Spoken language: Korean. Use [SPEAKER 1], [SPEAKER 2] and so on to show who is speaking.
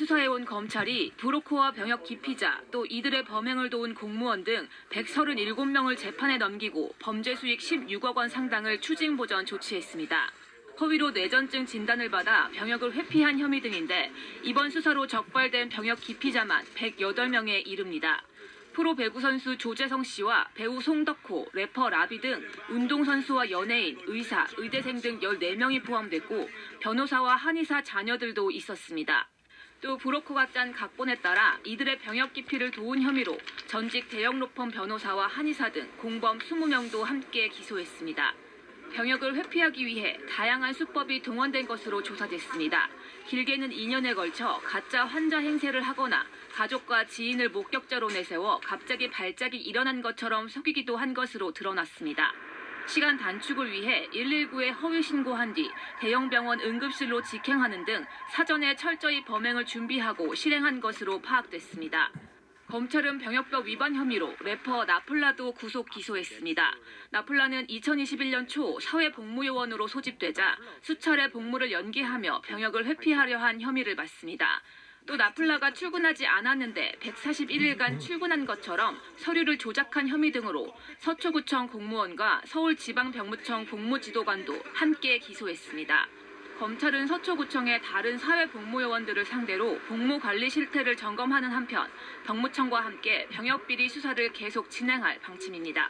[SPEAKER 1] 수사해온 검찰이 브로커와 병역 기피자 또 이들의 범행을 도운 공무원 등 137명을 재판에 넘기고 범죄 수익 16억 원 상당을 추징 보전 조치했습니다. 허위로 뇌전증 진단을 받아 병역을 회피한 혐의 등인데 이번 수사로 적발된 병역 기피자만 108명에 이릅니다. 프로 배구 선수 조재성 씨와 배우 송덕호, 래퍼 라비 등 운동선수와 연예인, 의사, 의대생 등 14명이 포함됐고 변호사와 한의사 자녀들도 있었습니다. 또 브로커가 짠 각본에 따라 이들의 병역 기피를 도운 혐의로 전직 대형 로펌 변호사와 한의사 등 공범 20명도 함께 기소했습니다. 병역을 회피하기 위해 다양한 수법이 동원된 것으로 조사됐습니다. 길게는 2년에 걸쳐 가짜 환자 행세를 하거나 가족과 지인을 목격자로 내세워 갑자기 발작이 일어난 것처럼 속이기도 한 것으로 드러났습니다. 시간 단축을 위해 119에 허위 신고한 뒤 대형 병원 응급실로 직행하는 등 사전에 철저히 범행을 준비하고 실행한 것으로 파악됐습니다. 검찰은 병역법 위반 혐의로 래퍼 나플라도 구속 기소했습니다. 나플라는 2021년 초 사회복무요원으로 소집되자 수차례 복무를 연기하며 병역을 회피하려 한 혐의를 받습니다. 또 나플라가 출근하지 않았는데 141일간 출근한 것처럼 서류를 조작한 혐의 등으로 서초구청 공무원과 서울지방병무청 복무지도관도 함께 기소했습니다. 검찰은 서초구청의 다른 사회복무요원들을 상대로 복무관리 실태를 점검하는 한편 병무청과 함께 병역비리 수사를 계속 진행할 방침입니다.